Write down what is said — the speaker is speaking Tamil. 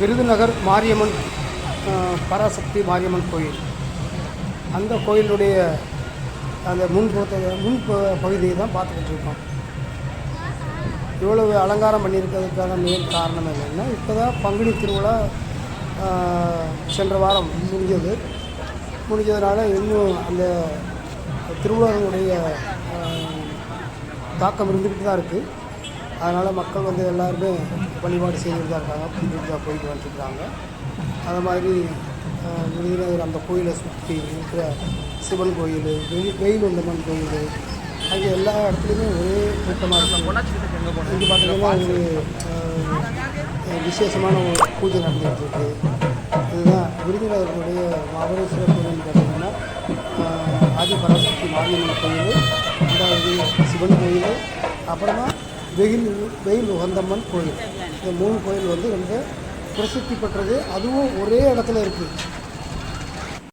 விருதுநகர் மாரியம்மன் பராசக்தி மாரியம்மன் கோயில். அந்த கோயிலுடைய அந்த முன்புறத்தை முன் ப- பகுதியை தான் பார்த்துக்கிட்டு இருக்கோம். இவ்வளவு அலங்காரம் பண்ணியிருக்கிறதுக்கான மெயின் காரணம் என்னென்னா இப்போ தான் பங்குனி திருவிழா சென்ற வாரம் முடிஞ்சது. முடிஞ்சதுனால இன்னும் அந்த திருவிழாவினுடைய தாக்கம் இருந்துக்கிட்டு தான் இருக்குது அதனால் மக்கள் வந்து எல்லாருமே வழிபாடு செய்துட்டு தான் இருக்காங்க கும்பிட்டு தான் போயிட்டு வந்துட்டுருக்காங்க. அது மாதிரி விருதுநகர் அந்த கோயிலை சுற்றி இருக்கிற சிவன் கோயில் வெயில் வெயிலுண்டம்மன் கோயில் அங்கே எல்லா இடத்துலையுமே ஒரே கூட்டமாக இருக்கும். இங்கே பார்த்தீங்கன்னா ஒரு விசேஷமான ஒரு பூஜை நடந்துகிட்டு இருக்கு இதுதான் விருதுநகர்களுடைய மாபெரும் கோயில்னு பார்த்தீங்கன்னா ஆஹ், ஆதிபராசக்தி மாரியம்மன் கோயில் ரெண்டாவது சிவன் கோயில் அப்புறமா வெயில் வெயில் உகந்தம்மன் கோயில். இந்த மூணு கோயில் வந்து ரொம்ப பிரசித்தி பெற்றது. அதுவும் ஒரே இடத்துல இருக்குது